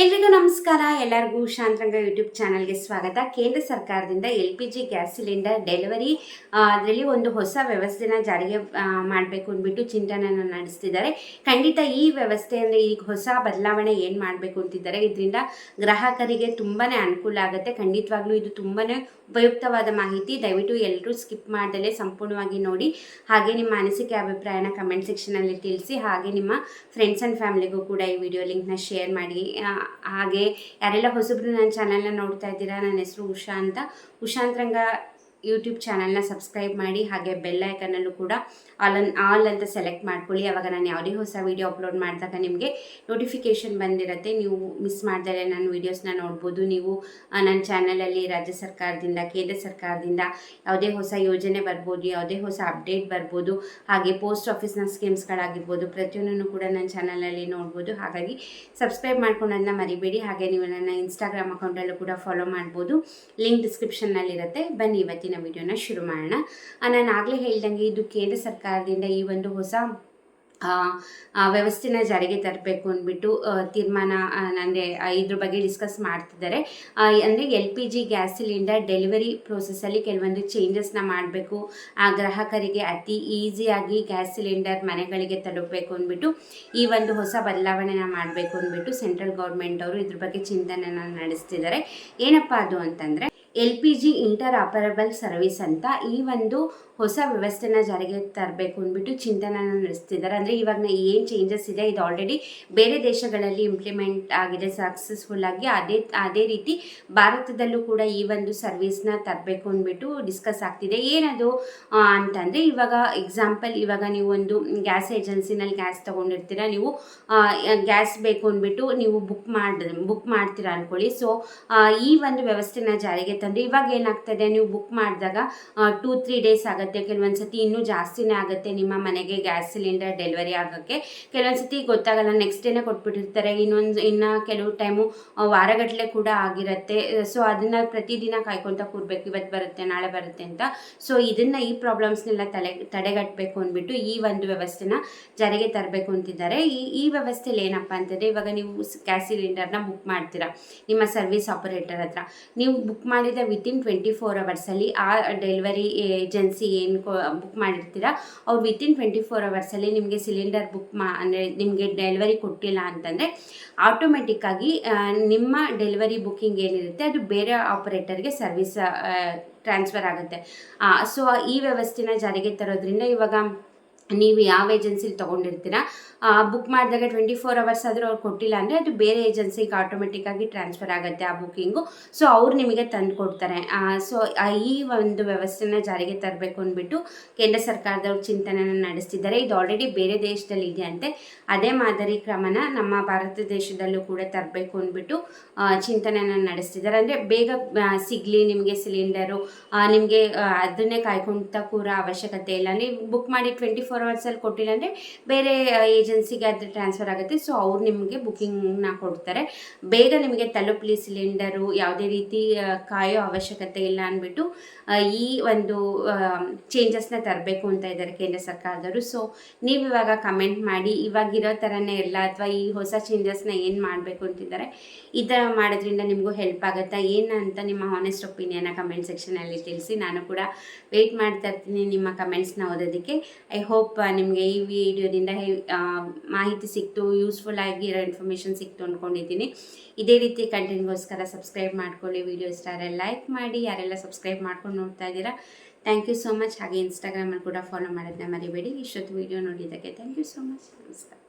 ಎಲ್ರಿಗೂ ನಮಸ್ಕಾರ. ಎಲ್ಲರಿಗೂ ಶಾಂತರಂಗ ಯೂಟ್ಯೂಬ್ ಚಾನಲ್ಗೆ ಸ್ವಾಗತ. ಕೇಂದ್ರ ಸರ್ಕಾರದಿಂದ L P G gas cylinder delivery ಅದರಲ್ಲಿ ಒಂದು ಹೊಸ ವ್ಯವಸ್ಥೆನ ಜಾರಿಗೆ ಮಾಡಬೇಕು ಅಂದ್ಬಿಟ್ಟು ಚಿಂತನೆಯನ್ನು ನಡೆಸ್ತಿದ್ದಾರೆ. ಖಂಡಿತ ಈ ವ್ಯವಸ್ಥೆ ಅಂದರೆ ಈಗ ಹೊಸ ಬದಲಾವಣೆ ಏನು ಮಾಡಬೇಕು ಅಂತಿದ್ದಾರೆ. ಇದರಿಂದ ಗ್ರಾಹಕರಿಗೆ ತುಂಬಾ ಅನುಕೂಲ ಆಗುತ್ತೆ. ಖಂಡಿತವಾಗ್ಲೂ ಇದು ತುಂಬಾ ಉಪಯುಕ್ತವಾದ ಮಾಹಿತಿ. ದಯವಿಟ್ಟು ಎಲ್ಲರೂ ಸ್ಕಿಪ್ ಮಾಡದಲ್ಲೇ ಸಂಪೂರ್ಣವಾಗಿ ನೋಡಿ. ಹಾಗೆ ನಿಮ್ಮ ಅನಿಸಿಕೆ ಅಭಿಪ್ರಾಯನ ಕಮೆಂಟ್ ಸೆಕ್ಷನಲ್ಲಿ ತಿಳಿಸಿ. ಹಾಗೆ ನಿಮ್ಮ ಫ್ರೆಂಡ್ಸ್ ಆ್ಯಂಡ್ ಫ್ಯಾಮಿಲಿಗೂ ಕೂಡ ಈ ವಿಡಿಯೋ ಲಿಂಕ್ನ ಶೇರ್ ಮಾಡಿ. ಹಾಗೆ ಯಾರೆಲ್ಲ ಹೊಸಬ್ರು ನನ್ನ ಚಾನಲ್ನ ನೋಡ್ತಾ ಇದ್ದೀರಾ ನನ್ನ ಹೆಸರು ಉಷಾ ಅಂತ. ಉಷಾಂತರಂಗ ಯೂಟ್ಯೂಬ್ ಚಾನಲ್ನ ಸಬ್ಸ್ಕ್ರೈಬ್ ಮಾಡಿ, ಹಾಗೆ ಬೆಲ್ ಐಕನಲ್ಲೂ ಕೂಡ ಆಲ್ ಅನ್ ಆಲ್ ಅಂತ ಸೆಲೆಕ್ಟ್ ಮಾಡ್ಕೊಳ್ಳಿ. ಅವಾಗ ನಾನು ಯಾವುದೇ ಹೊಸ ವೀಡಿಯೋ ಅಪ್ಲೋಡ್ ಮಾಡಿದಾಗ ನಿಮಗೆ ನೋಟಿಫಿಕೇಷನ್ ಬಂದಿರುತ್ತೆ. ನೀವು ಮಿಸ್ ಮಾಡಿದರೆ ನನ್ನ ವೀಡಿಯೋಸ್ನ ನೋಡ್ಬೋದು. ನೀವು ನನ್ನ ಚಾನಲಲ್ಲಿ ರಾಜ್ಯ ಸರ್ಕಾರದಿಂದ, ಕೇಂದ್ರ ಸರ್ಕಾರದಿಂದ ಯಾವುದೇ ಹೊಸ ಯೋಜನೆ ಬರ್ಬೋದು, ಯಾವುದೇ ಹೊಸ ಅಪ್ಡೇಟ್ ಬರ್ಬೋದು, ಹಾಗೆ ಪೋಸ್ಟ್ ಆಫೀಸ್ನ ಸ್ಕೀಮ್ಸ್ಗಳಾಗಿರ್ಬೋದು ಪ್ರತಿಯೊಂದನ್ನು ಕೂಡ ನನ್ನ ಚಾನಲಲ್ಲಿ ನೋಡ್ಬೋದು. ಹಾಗಾಗಿ ಸಬ್ಸ್ಕ್ರೈಬ್ ಮಾಡ್ಕೊಳ್ಳೋದನ್ನ ಮರಿಬೇಡಿ. ಹಾಗೆ ನೀವು ನನ್ನ ಇನ್ಸ್ಟಾಗ್ರಾಮ್ ಅಕೌಂಟಲ್ಲೂ ಕೂಡ ಫಾಲೋ ಮಾಡ್ಬೋದು. ಲಿಂಕ್ ಡಿಸ್ಕ್ರಿಪ್ಷನ್ನಲ್ಲಿರುತ್ತೆ ಬನ್ನಿ ಇವತ್ತಿನ ವಿಡಿಯೋನ ಶುರು ಮಾಡೋಣ. ನಾನು ಆಗಲೇ ಹೇಳ್ದಂಗೆ ಇದು ಕೇಂದ್ರ ಸರ್ಕಾರದಿಂದ ಈ ಒಂದು ಹೊಸ ವ್ಯವಸ್ಥೆನ ಜಾರಿಗೆ ತರಬೇಕು ಅಂದ್ಬಿಟ್ಟು ತೀರ್ಮಾನ ಅಂದರೆ ಇದ್ರ ಬಗ್ಗೆ ಡಿಸ್ಕಸ್ ಮಾಡ್ತಿದ್ದಾರೆ. ಅಂದರೆ L P G gas cylinder delivery ಪ್ರೋಸೆಸ್ಸಲ್ಲಿ ಕೆಲವೊಂದು ಚೇಂಜಸ್ನ ಮಾಡಬೇಕು. ಆ, ಗ್ರಾಹಕರಿಗೆ ಅತಿ ಈಸಿಯಾಗಿ ಗ್ಯಾಸ್ ಸಿಲಿಂಡರ್ ಮನೆಗಳಿಗೆ ತಲುಪಬೇಕು ಅಂದ್ಬಿಟ್ಟು, ಈ ಒಂದು ಹೊಸ ಬದಲಾವಣೆನ ಮಾಡಬೇಕು ಅಂದ್ಬಿಟ್ಟು ಸೆಂಟ್ರಲ್ ಗೌರ್ಮೆಂಟ್ ಅವರು ಇದ್ರ ಬಗ್ಗೆ ಚಿಂತನೆನ ನಡೆಸ್ತಿದ್ದಾರೆ. ಏನಪ್ಪ ಅದು ಅಂತಂದರೆ L P G interoperable service ಅಂತ ಈ ಒಂದು ಹೊಸ ವ್ಯವಸ್ಥೆನ ಜಾರಿಗೆ ತರಬೇಕು ಅಂದ್ಬಿಟ್ಟು ಚಿಂತನೆನ ನಡೆಸ್ತಿದ್ದಾರೆ. ಅಂದರೆ ಇವಾಗ ಏನು ಚೇಂಜಸ್ ಇದೆ, ಇದು ಆಲ್ರೆಡಿ ಬೇರೆ ದೇಶಗಳಲ್ಲಿ ಇಂಪ್ಲಿಮೆಂಟ್ ಆಗಿದೆ ಸಕ್ಸಸ್ಫುಲ್ ಆಗಿ ಅದೇ ಅದೇ ರೀತಿ ಭಾರತದಲ್ಲೂ ಕೂಡ ಈ ಒಂದು ಸರ್ವಿಸ್ನ ತರಬೇಕು ಅಂದ್ಬಿಟ್ಟು ಡಿಸ್ಕಸ್ ಆಗ್ತಿದೆ. ಏನದು ಅಂತಂದರೆ ಇವಾಗ ಎಕ್ಸಾಂಪಲ್ ಇವಾಗ ನೀವು ಒಂದು ಗ್ಯಾಸ್ ಏಜೆನ್ಸಿನಲ್ಲಿ ಗ್ಯಾಸ್ ತೊಗೊಂಡಿರ್ತೀರ, ನೀವು ಗ್ಯಾಸ್ ಬೇಕು ಅಂದ್ಬಿಟ್ಟು ನೀವು ಬುಕ್ ಮಾಡಿ ಬುಕ್ ಮಾಡ್ತೀರಾ ಅಂದ್ಕೊಳ್ಳಿ ಸೊ ಈ ಒಂದು ವ್ಯವಸ್ಥೆನ ಜಾರಿಗೆ ತಂದರೆ ಇವಾಗ ಏನಾಗ್ತದೆ, ನೀವು ಬುಕ್ ಮಾಡಿದಾಗ ಟೂ ತ್ರೀ ಡೇಸ್ ಆಗುತ್ತೆ. ಕೆಲವೊಂದು ಸತಿ ಇನ್ನೂ ಜಾಸ್ತಿನೇ ಆಗುತ್ತೆ ನಿಮ್ಮ ಮನೆಗೆ ಗ್ಯಾಸ್ ಸಿಲಿಂಡರ್ ಡೆಲಿವರಿ ಆಗೋಕ್ಕೆ. ಕೆಲವೊಂದು ಸತಿ ಗೊತ್ತಾಗಲ್ಲ ನೆಕ್ಸ್ಟ್ ಡೇನೇ ಕೊಟ್ಬಿಟ್ಟಿರ್ತಾರೆ. ಇನ್ನೊಂದು, ಇನ್ನು ಕೆಲವು ಟೈಮು ವಾರಗಟ್ಟಲೆ ಕೂಡ ಆಗಿರುತ್ತೆ. ಸೊ ಅದನ್ನು ಪ್ರತಿದಿನ ಕಾಯ್ಕೊತ ಕೂರ್ಬೇಕು. ಇವತ್ತು ಬರುತ್ತೆ, ನಾಳೆ ಬರುತ್ತೆ ಅಂತ. ಸೊ ಇದನ್ನು ಈ ಪ್ರಾಬ್ಲಮ್ಸ್ನೆಲ್ಲ ತಲೆ ತಡೆಗಟ್ಟಬೇಕು ಅಂದ್ಬಿಟ್ಟು ಈ ಒಂದು ವ್ಯವಸ್ಥೆನ ಜಾರಿಗೆ ತರಬೇಕು ಅಂತಿದ್ದಾರೆ. ಈ ಈ ವ್ಯವಸ್ಥೆಲಿ ಏನಪ್ಪ ಅಂತಂದರೆ, ಇವಾಗ ನೀವು ಗ್ಯಾಸ್ ಸಿಲಿಂಡರ್ನ ಬುಕ್ ಮಾಡ್ತೀರಾ, ನಿಮ್ಮ ಸರ್ವಿಸ್ ಆಪರೇಟರ್ ಹತ್ರ. ನೀವು ಬುಕ್ ಮಾಡಿದ ವಿತಿನ್ ಟ್ವೆಂಟಿ ಫೋರ್ ಅವರ್ಸಲ್ಲಿ ಆ ಡೆಲಿವರಿ ಏಜೆನ್ಸಿ ಏನು ಬುಕ್ ಮಾಡಿರ್ತೀರ, ಅವ್ರು ವಿತಿನ್ ಟ್ವೆಂಟಿ ಫೋರ್ ಅವರ್ಸಲ್ಲಿ ನಿಮಗೆ ಸಿಲಿಂಡರ್ ಬುಕ್ ಮಾ, ಅಂದರೆ ನಿಮಗೆ ಡೆಲಿವರಿ ಕೊಟ್ಟಿಲ್ಲ ಅಂತಂದರೆ ಆಟೋಮೆಟಿಕ್ಕಾಗಿ ನಿಮ್ಮ ಡೆಲಿವರಿ ಬುಕ್ಕಿಂಗ್ ಏನಿರುತ್ತೆ, ಅದು ಬೇರೆ ಆಪರೇಟರ್ಗೆ ಸರ್ವಿಸ್ ಟ್ರಾನ್ಸ್ಫರ್ ಆಗುತ್ತೆ. ಸೊ ಈ ವ್ಯವಸ್ಥೆನ ಜಾರಿಗೆ ತರೋದ್ರಿಂದ ಇವಾಗ ನೀವು ಯಾವ ಏಜೆನ್ಸಿಲಿ ತೊಗೊಂಡಿರ್ತೀರ ಬುಕ್ ಮಾಡಿದಾಗ ಟ್ವೆಂಟಿ ಫೋರ್ ಅವರ್ಸ್ ಆದರೂ ಅವ್ರು ಕೊಟ್ಟಿಲ್ಲ ಅಂದರೆ ಅದು ಬೇರೆ ಏಜೆನ್ಸಿಗೆ ಆಟೋಮೆಟಿಕ್ಕಾಗಿ ಟ್ರಾನ್ಸ್ಫರ್ ಆಗುತ್ತೆ ಆ ಬುಕ್ಕಿಂಗು ಸೊ ಅವ್ರು ನಿಮಗೆ ತಂದು ಕೊಡ್ತಾರೆ. ಸೊ ಈ ಒಂದು ವ್ಯವಸ್ಥೆನ ಜಾರಿಗೆ ತರಬೇಕು ಅಂದ್ಬಿಟ್ಟು ಕೇಂದ್ರ ಸರ್ಕಾರದವ್ರು ಚಿಂತನೆನ ನಡೆಸ್ತಿದ್ದಾರೆ. ಇದು ಆಲ್ರೆಡಿ ಬೇರೆ ದೇಶದಲ್ಲಿ ಇದೆಯಂತೆ ಅದೇ ಮಾದರಿ ಕ್ರಮನ ನಮ್ಮ ಭಾರತ ದೇಶದಲ್ಲೂ ಕೂಡ ತರಬೇಕು ಅಂದ್ಬಿಟ್ಟು ಚಿಂತನೆ ಚಿಂತನೆನ ನಡೆಸ್ತಿದ್ದಾರೆ. ಅಂದರೆ ಬೇಗ ಸಿಗಲಿ, ನಿಮಗೆ ಸಿಲಿಂಡರು ನಿಮಗೆ ಅದನ್ನೇ ಕಾಯ್ಕೊಂತ ಕೂರ ಅವಶ್ಯಕತೆ ಇಲ್ಲ. ನೀವು ಬುಕ್ ಮಾಡಿ ಟ್ವೆಂಟಿ ಫೋರ್ ಅವರ್ಸಲ್ಲಿ ಕೊಟ್ಟಿಲ್ಲ ಅಂದರೆ ಬೇರೆ ಏಜೆನ್ಸಿಗೆ ಅದು ಟ್ರಾನ್ಸ್ಫರ್ ಆಗುತ್ತೆ. ಸೊ ಅವ್ರು ನಿಮಗೆ ಬುಕ್ಕಿಂಗ್ನ ಕೊಡ್ತಾರೆ. ಬೇಗ ನಿಮಗೆ ತಲುಪಲಿ ಸಿಲಿಂಡರು ಯಾವುದೇ ರೀತಿ ಕಾಯೋ ಅವಶ್ಯಕತೆ ಇಲ್ಲ ಅಂದ್ಬಿಟ್ಟು ಈ ಒಂದು ಚೇಂಜಸ್ನ ತರಬೇಕು ಅಂತ ಇದ್ದಾರೆ ಕೇಂದ್ರ ಸರ್ಕಾರದವರು. ಸೊ ನೀವು ಇವಾಗ ಕಮೆಂಟ್ ಮಾಡಿ ಇವಾಗಿರೋ ಥರನೇ ಇಲ್ಲ ಅಥವಾ ಈ ಹೊಸ ಚೇಂಜಸ್ನ ಏನು ಮಾಡಬೇಕು ಅಂತಿದ್ದಾರೆ, ಈ ಥರ ಮಾಡೋದ್ರಿಂದ ನಿಮಗೂ ಹೆಲ್ಪ್ ಆಗುತ್ತಾ? ಏನು ಅಂತ ನಿಮ್ಮ ಹಾನೆಸ್ಟ್ ಒಪಿನಿಯನ್ನ ಕಮೆಂಟ್ ಸೆಕ್ಷನಲ್ಲಿ ತಿಳಿಸಿ. ನಾನು ಕೂಡ ವೆಯ್ಟ್ ಮಾಡ್ತಾ ಇರ್ತೀನಿ ನಿಮ್ಮ ಕಮೆಂಟ್ಸ್ನ ಓದೋದಕ್ಕೆ. ಐ ಹೋಪ್ ನಿಮಗೆ ಈ ವಿಡಿಯೋದಿಂದ ಮಾಹಿತಿ ಸಿಕ್ತು ಯೂಸ್ಫುಲ್ ಆಗಿರೋ ಇನ್ಫಾರ್ಮೇಷನ್ ಸಿಕ್ತು ಅಂದ್ಕೊಂಡಿದ್ದೀನಿ ಇದೇ ರೀತಿ ಕಂಟೆಂಟ್ಗೋಸ್ಕರ ಸಬ್ಸ್ಕ್ರೈಬ್ ಮಾಡ್ಕೊಳ್ಳಿ ವಿಡಿಯೋ ಇಷ್ಟ ಲೈಕ್ ಮಾಡಿ, ಯಾರೆಲ್ಲ ಸಬ್ಸ್ಕ್ರೈಬ್ ಮಾಡ್ಕೊಂಡು ನೋಡ್ತಾ ಇದ್ದೀರಾ ಥ್ಯಾಂಕ್ ಯು ಸೋ ಮಚ್ ಹಾಗೆ ಇನ್ಸ್ಟಾಗ್ರಾಮಲ್ಲಿ ಕೂಡ ಫಾಲೋ ಮಾಡೋದನ್ನ ಮರಿಬೇಡಿ. ಇಷ್ಟೊತ್ತು ವಿಡಿಯೋ ನೋಡಿದ್ದಕ್ಕೆ ಥ್ಯಾಂಕ್ ಯು ಸೋ ಮಚ್ ನಮಸ್ಕಾರ.